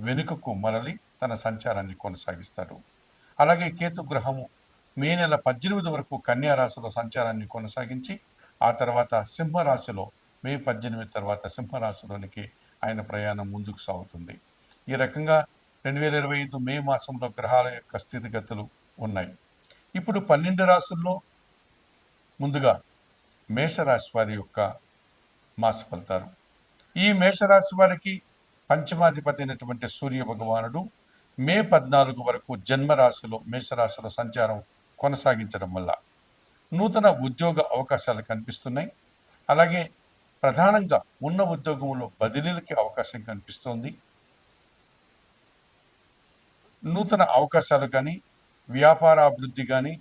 వెనుకకు మరలి తన సంచారాన్ని కొనసాగిస్తాడు. అలాగే కేతు గ్రహము మే నెల పద్దెనిమిది వరకు కన్యారాశిలో సంచారాన్ని కొనసాగించి ఆ తర్వాత సింహరాశిలో మే పద్దెనిమిది తర్వాత సింహరాశిలోనికి ఆయన ప్రయాణం ముందుకు సాగుతుంది. ఈ రకంగా రెండు వేల ఇరవై ఐదు మే మాసంలో గ్రహాల యొక్క స్థితిగతులు ఉన్నాయి. ఇప్పుడు పన్నెండు రాశుల్లో ముందుగా మేషరాశి వారి యొక్క మాస ఫలితాలు. ఈ మేషరాశి వారికి పంచమాధిపతి అయినటువంటి సూర్య భగవానుడు మే పద్నాలుగు వరకు జన్మరాశిలో మేషరాశిలో సంచారం కొనసాగించడం వల్ల నూతన ఉద్యోగ అవకాశాలు కనిపిస్తున్నాయి. అలాగే ప్రధానంగా ఉన్న ఉద్యోగంలో బదిలీలకి అవకాశం కనిపిస్తోంది. నూతన అవకాశాలు కానీ వ్యాపార అభివృద్ధి కానీ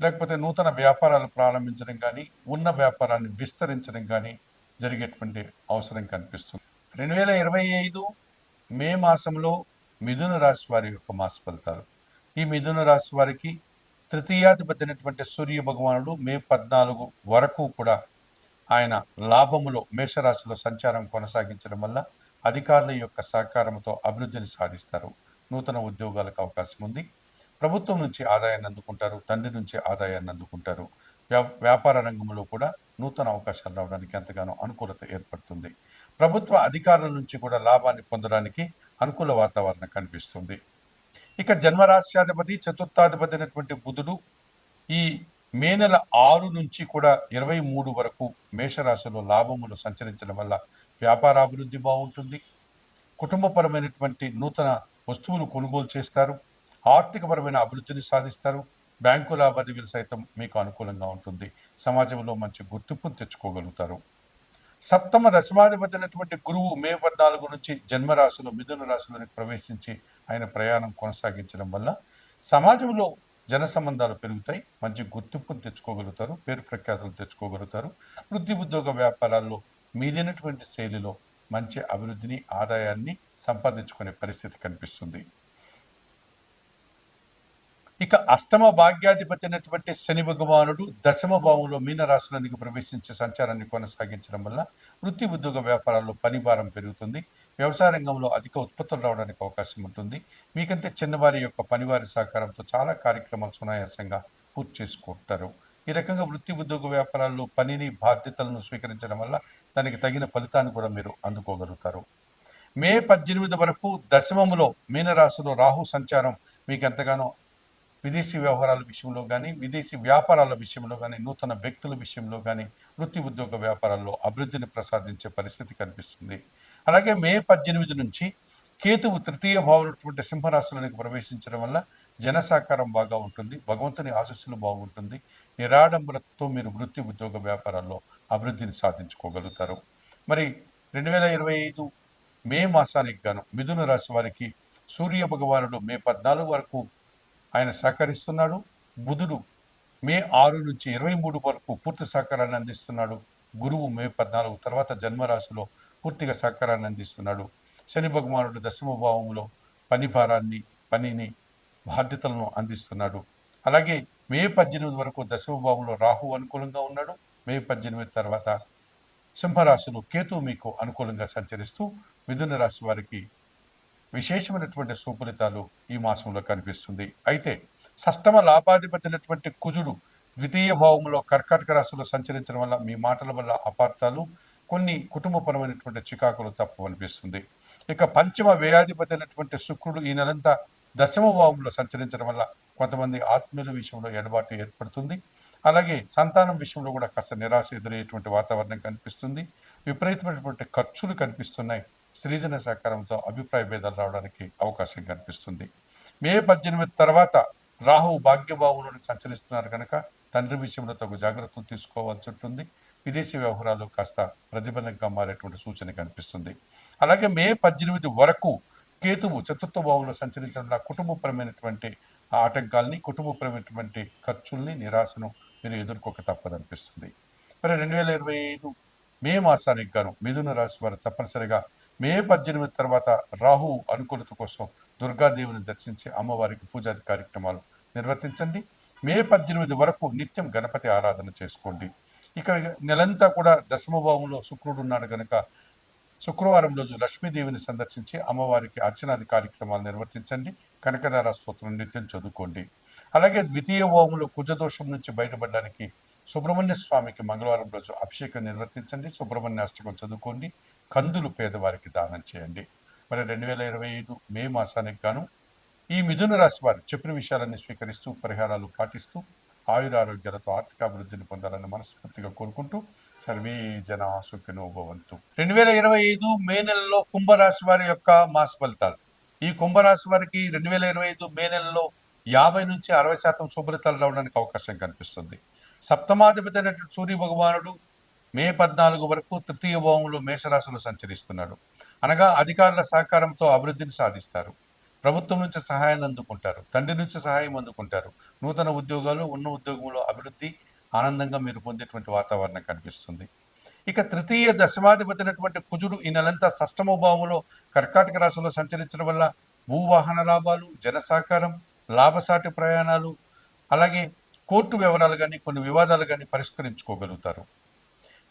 లేకపోతే నూతన వ్యాపారాలు ప్రారంభించడం కానీ ఉన్న వ్యాపారాన్ని విస్తరించడం కానీ జరిగేటువంటి అవసరం కనిపిస్తుంది. రెండు వేల ఇరవై ఐదు మే మాసంలో మిథున రాశి వారి యొక్క మాస ఫలితాలు ఈ మిథున రాశి వారికి తృతీయాధిపతి అయినటువంటి సూర్య భగవానుడు మే పద్నాలుగు వరకు కూడా ఆయన లాభములో మేషరాశిలో సంచారం కొనసాగించడం వల్ల అధికారుల యొక్క సహకారంతో అభివృద్ధిని సాధిస్తారు. నూతన ఉద్యోగాలకు అవకాశం ఉంది. ప్రభుత్వం నుంచి ఆదాయాన్ని అందుకుంటారు. తండ్రి నుంచి ఆదాయాన్ని అందుకుంటారు. వ్యా వ్యాపార రంగంలో కూడా నూతన అవకాశాలు రావడానికి ఎంతగానో అనుకూలత ఏర్పడుతుంది. ప్రభుత్వ అధికారుల నుంచి కూడా లాభాన్ని పొందడానికి అనుకూల వాతావరణం కనిపిస్తుంది. ఇక జన్మరాశ్యాధిపతి చతుర్థాధిపతి అయినటువంటి బుధుడు ఈ మే నెల ఆరు నుంచి కూడా ఇరవై మూడు వరకు మేషరాశిలో లాభములు సంచరించడం వల్ల వ్యాపారాభివృద్ధి బాగుంటుంది. కుటుంబపరమైనటువంటి నూతన వస్తువులు కొనుగోలు చేస్తారు. ఆర్థికపరమైన అభివృద్ధిని సాధిస్తారు. బ్యాంకు లావాదేవీలు సైతం మీకు అనుకూలంగా ఉంటుంది. సమాజంలో మంచి గుర్తింపును తెచ్చుకోగలుగుతారు. సప్తమ దశమాధిపతి అయినటువంటి గురువు మే పద్నాలుగు నుంచి జన్మరాశిలో మిథున రాశిలోనికి ప్రవేశించి ఆయన ప్రయాణం కొనసాగించడం వల్ల సమాజంలో జన సంబంధాలు పెరుగుతాయి. మంచి గుర్తింపును తెచ్చుకోగలుగుతారు పేరు ప్రఖ్యాతులు తెచ్చుకోగలుగుతారు. వృత్తి ఉద్యోగ వ్యాపారాల్లో మీదైనటువంటి శైలిలో మంచి అభివృద్ధిని ఆదాయాన్ని సంపాదించుకునే పరిస్థితి కనిపిస్తుంది. ఇక అష్టమ భాగ్యాధిపతి అయినటువంటి శని భగవానుడు దశమ భావంలో మీనరాశులనికి ప్రవేశించే సంచారాన్ని కొనసాగించడం వల్ల వృత్తి ఉద్యోగ వ్యాపారాల్లో పని భారం పెరుగుతుంది. వ్యవసాయ రంగంలో అధిక ఉత్పత్తులు రావడానికి అవకాశం ఉంటుంది. మీకంటే చిన్నవారి యొక్క పనివారి సహకారంతో చాలా కార్యక్రమాలు సునాయాసంగా పూర్తి చేసుకుంటారు. ఈ రకంగా వృత్తి ఉద్యోగ వ్యాపారాల్లో పనిని బాధ్యతలను స్వీకరించడం వల్ల దానికి తగిన ఫలితాన్ని కూడా మీరు అందుకోగలుగుతారు. మే పద్దెనిమిది వరకు దశమంలో మీనరాశిలో రాహు సంచారం మీకు ఎంతగానో విదేశీ వ్యవహారాల విషయంలో కానీ విదేశీ వ్యాపారాల విషయంలో కానీ నూతన వ్యక్తుల విషయంలో కానీ వృత్తి ఉద్యోగ వ్యాపారాల్లో అభివృద్ధిని ప్రసాదించే పరిస్థితి కనిపిస్తుంది. అలాగే మే పద్దెనిమిది నుంచి కేతువు తృతీయ భావనటువంటి సింహరాశులకు ప్రవేశించడం వల్ల జనసాకారం బాగా ఉంటుంది భగవంతుని ఆశస్సులు బాగుంటుంది నిరాడంబరతో మీరు వృత్తి ఉద్యోగ వ్యాపారాల్లో అభివృద్ధిని సాధించుకోగలుగుతారు. మరి రెండు వేల ఇరవై ఐదు మే మాసానికి గాను మిథున రాశి వారికి సూర్య భగవానుడు మే పద్నాలుగు వరకు ఆయన సహకరిస్తున్నాడు. బుధుడు మే ఆరు నుంచి ఇరవై మూడు వరకు పూర్తి సహకారాన్ని అందిస్తున్నాడు. గురువు మే పద్నాలుగు తర్వాత జన్మరాశిలో పూర్తిగా సహకారాన్ని అందిస్తున్నాడు. శని భగవానుడు దశమ భావంలో పని భారాన్ని పనిని బాధ్యతలను అందిస్తున్నాడు. అలాగే మే పద్దెనిమిది వరకు దశమ భావంలో రాహు అనుకూలంగా ఉన్నాడు. మే పద్దెనిమిది తర్వాత సింహరాశిలో కేతు మీకు అనుకూలంగా సంచరిస్తూ మిథున రాశి వారికి విశేషమైనటువంటి సుఫలితాలు ఈ మాసంలో కనిపిస్తుంది. అయితే సష్టమ లాభాధిపతినటువంటి కుజుడు ద్వితీయ భావంలో కర్కాటక రాశిలో సంచరించడం వల్ల మీ మాటల వల్ల అపార్థాలు కొన్ని కుటుంబపరమైనటువంటి చికాకులు తప్పవనిపిస్తుంది ఇక పంచమ వ్యయాధిపతి అయినటువంటి శుక్రుడు ఈ నెలంతా దశమ భావంలో సంచరించడం వల్ల కొంతమంది ఆత్మీయుల విషయంలో ఎడబాటు ఏర్పడుతుంది. అలాగే సంతానం విషయంలో కూడా కాస్త నిరాశ ఎదురయ్యేటువంటి వాతావరణం కనిపిస్తుంది. విపరీతమైనటువంటి ఖర్చులు కనిపిస్తున్నాయి. సృజన సహకారంతో అభిప్రాయ భేదాలు రావడానికి అవకాశం కనిపిస్తుంది మే పద్దెనిమిది తర్వాత రాహు భాగ్యభావంలోకి సంచరిస్తున్నారు కనుక తండ్రి విషయంలో తగు జాగ్రత్తలు తీసుకోవాల్సి ఉంటుంది. విదేశీ వ్యవహారాలు కాస్త ప్రతిబంధంగా మారేటువంటి సూచన కనిపిస్తుంది. అలాగే మే పద్దెనిమిది వరకు కేతువు చతుర్థ భావంలో సంచరించడం వల్ల కుటుంబపరమైనటువంటి ఆటంకాల్ని కుటుంబపరమైనటువంటి ఖర్చుల్ని నిరాశను మీరు ఎదుర్కోక తప్పదనిపిస్తుంది మరి రెండు వేల ఇరవై ఐదు మే మాసానికి గాను మిథున రాశి వారు తప్పనిసరిగా మే పద్దెనిమిది తర్వాత రాహు అనుకూలత కోసం దుర్గాదేవిని దర్శించి అమ్మవారికి పూజాది కార్యక్రమాలు నిర్వర్తించండి. మే పద్దెనిమిది వరకు నిత్యం గణపతి ఆరాధన చేసుకోండి. ఇక నెలంతా కూడా దశమభావంలో శుక్రుడు ఉన్నాడు కనుక శుక్రవారం రోజు లక్ష్మీదేవిని సందర్శించి అమ్మవారికి అర్చనాది కార్యక్రమాలు నిర్వర్తించండి. కనకదార స్తోత్రం నిత్యం చదువుకోండి. అలాగే ద్వితీయ ఓములో కుజదోషం నుంచి బయటపడడానికి సుబ్రహ్మణ్య స్వామికి మంగళవారం రోజు అభిషేకం నిర్వర్తించండి. సుబ్రహ్మణ్య అష్టకం చదువుకోండి. కందులు పేదవారికి దానం చేయండి. మరి రెండు వేల ఇరవై ఐదు మే మాసానికి గాను ఈ మిథున రాశి వారు చెప్పిన విషయాలన్నీ స్వీకరిస్తూ పరిహారాలు పాటిస్తూ ఆయురారోగ్యాలతో ఆర్థికాభివృద్ధిని పొందాలని మనస్ఫూర్తిగా కోరుకుంటూ సర్వే జన సుఖినో భవంతు. రెండు వేల ఇరవై ఐదు మే నెలలో కుంభరాశి వారి యొక్క మాస ఫలితాలు. ఈ కుంభరాశి వారికి రెండు వేల ఇరవై ఐదు మే నెలలో యాభై నుంచి అరవై శాతం శుభలితాలు రావడానికి అవకాశం కనిపిస్తుంది. సప్తమాధిపతి అయినటువంటి సూర్య భగవానుడు మే పద్నాలుగు వరకు తృతీయ భోగంలో మేషరాశులు సంచరిస్తున్నాడు. అనగా అధికారుల సహకారంతో అభివృద్ధిని సాధిస్తారు. ప్రభుత్వం నుంచి సహాయాన్ని అందుకుంటారు. తండ్రి నుంచి సహాయం అందుకుంటారు. నూతన ఉద్యోగాలు ఉన్న ఉద్యోగంలో అభివృద్ధి ఆనందంగా మీరు పొందేటువంటి వాతావరణం కనిపిస్తుంది. ఇక తృతీయ దశమాధిపతినటువంటి కుజుడు ఈ నెలంతా సష్టమ భావంలో కర్కాటక రాశిలో సంచరించడం వల్ల భూవాహన లాభాలు జన సహకారం లాభసాటి ప్రయాణాలు అలాగే కోర్టు వివరాలు కానీ కొన్ని వివాదాలు కానీ పరిష్కరించుకోగలుగుతారు.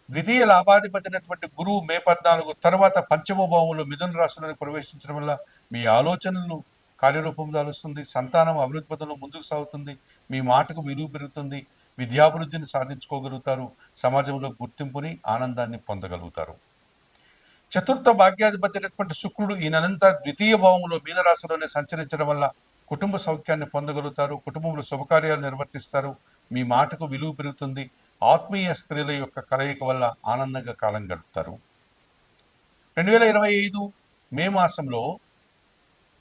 ద్వితీయ లాభాధిపతి అయినటువంటి గురువు మే పద్నాలుగు తర్వాత పంచమ భావంలో మిథున రాశులను ప్రవేశించడం వల్ల మీ ఆలోచనలను కార్యరూపం దాలుస్తుంది సంతానం అభివృద్ధి పథంలో ముందుకు సాగుతుంది మీ మాటకు విలువ పెరుగుతుంది విద్యాభివృద్ధిని సాధించుకోగలుగుతారు సమాజంలో గుర్తింపుని ఆనందాన్ని పొందగలుగుతారు. చతుర్థ భాగ్యాధిపతి అయినటువంటి శుక్రుడు ఈ నెలంతా ద్వితీయ భావంలో మీనరాశిలోనే సంచరించడం వల్ల కుటుంబ సౌఖ్యాన్ని పొందగలుగుతారు కుటుంబంలో శుభకార్యాలు నిర్వర్తిస్తారు మీ మాటకు విలువ పెరుగుతుంది ఆత్మీయ స్త్రీల యొక్క కలయిక వల్ల ఆనందంగా కాలం గడుపుతారు. రెండు వేల ఇరవై ఐదు మే మాసంలో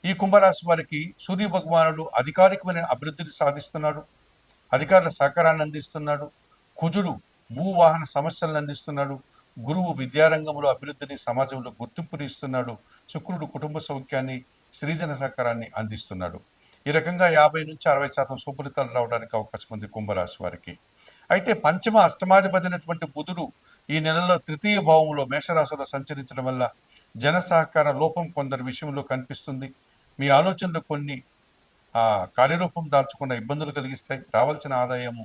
ఈ కుంభరాశి వారికి సూర్య భగవానుడు అధికారికమైన అభివృద్ధిని సాధిస్తున్నాడు. అధికారుల సహకారాన్ని అందిస్తున్నాడు. కుజుడు భూవాహన సమస్యలను అందిస్తున్నాడు. గురువు విద్యారంగంలో అభివృద్ధిని సమాజంలో గుర్తింపుని ఇస్తున్నాడు శుక్రుడు కుటుంబ సౌఖ్యాన్ని సృజన సహకారాన్ని అందిస్తున్నాడు. ఈ రకంగా యాభై నుంచి అరవై శాతం సుఫలితాలు రావడానికి అవకాశం ఉంది కుంభరాశి వారికి. అయితే పంచమ అష్టమాధిపతినటువంటి బుధుడు ఈ నెలలో తృతీయ భావంలో మేషరాశిలో సంచరించడం వల్ల జన సహకార లోపం కొందరి విషయంలో కనిపిస్తుంది. మీ ఆలోచనలు కొన్ని ఆ కార్యరూపం దాల్చుకున్న ఇబ్బందులు కలిగిస్తాయి. రావాల్సిన ఆదాయము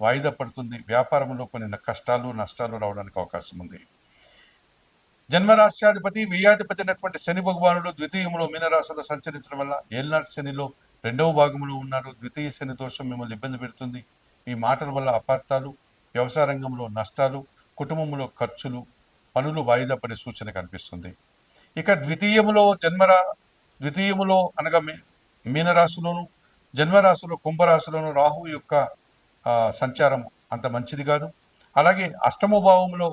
వాయిదా పడుతుంది. వ్యాపారంలో కొన్ని కష్టాలు నష్టాలు రావడానికి అవకాశం ఉంది. జన్మరాశ్యాధిపతి వ్యయాధిపతి అయినటువంటి శని భగవానుడు ద్వితీయంలో మీనరాశిలో సంచరించడం వల్ల ఏళ్ళనాటి శనిలో రెండవ భాగంలో ఉన్నారు. ద్వితీయ శని దోషం మిమ్మల్ని ఇబ్బంది పెడుతుంది. ఈ మాటల వల్ల అపార్థాలు వ్యవసాయ రంగంలో నష్టాలు కుటుంబంలో ఖర్చులు పనులు వాయిదా పడే సూచన కనిపిస్తుంది. ఇక ద్వితీయములో జన్మరా ద్వితీయములో అనగా మీ మీనరాశిలోను జన్మరాశిలో కుంభరాశిలోను రాహు యొక్క సంచారం అంత మంచిది కాదు. అలాగే అష్టమ భావంలో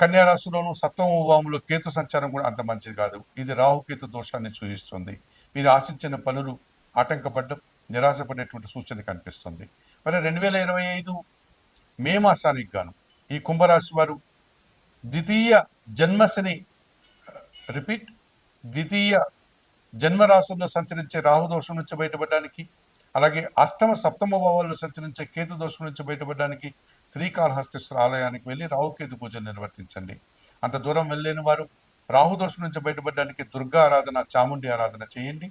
కన్యా రాశిలోను సప్తమ భావంలో కేతు సంచారం కూడా అంత మంచిది కాదు. ఇది రాహుకేతు దోషాన్ని సూచిస్తుంది. మీరు ఆశించిన పనులు ఆటంకపడ్డం నిరాశపడేటువంటి సూచన కనిపిస్తుంది. మరి రెండు వేల ఇరవై ఐదు మే మాసానికి గాను ఈ కుంభరాశి వారు ద్వితీయ జన్మశని రిపీట్ ద్వితీయ జన్మరాశుల్లో సంచరించే రాహుదోషం నుంచి బయటపడడానికి అలాగే అష్టమ సప్తమ భావాల్లో సంచరించే కేతు దోషం నుంచి బయటపడడానికి శ్రీకాళహస్తేశ్వర ఆలయానికి వెళ్ళి రాహుకేతు పూజలు నిర్వర్తించండి. అంత దూరం వెళ్ళలేని వారు రాహు దోషం నుంచి బయటపడడానికి దుర్గా ఆరాధన చాముండి ఆరాధన చేయండి.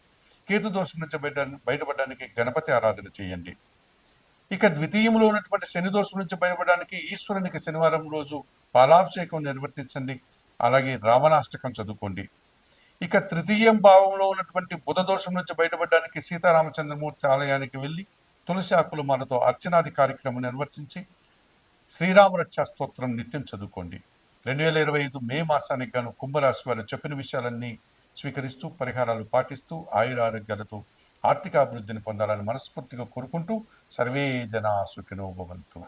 కేతు దోషం నుంచి బయట బయటపడడానికి గణపతి ఆరాధన చేయండి. ఇక ద్వితీయంలో ఉన్నటువంటి శని దోషం నుంచి బయటపడడానికి ఈశ్వరునికి శనివారం రోజు పాలాభిషేకం నిర్వర్తించండి. అలాగే రావణాష్టకం చదువుకోండి. ఇక తృతీయం భావంలో ఉన్నటువంటి బుధ దోషం నుంచి బయటపడడానికి సీతారామచంద్రమూర్తి ఆలయానికి వెళ్ళి తులసి ఆకులు మాలతో అర్చనాది కార్యక్రమం నిర్వర్తించి శ్రీరామరక్ష స్తోత్రం నిత్యం చదువుకోండి. రెండు వేల ఇరవై ఐదు మే మాసానికి గాను కుంభరాశి వారు చెప్పిన విషయాలన్నీ స్వీకరిస్తూ పరిహారాలు పాటిస్తూ ఆయురారోగ్యాలతో ఆర్థిక అభివృద్ధిని పొందాలని మనస్ఫూర్తిగా కోరుకుంటూ సర్వే జనా సుఖినో భవంతు.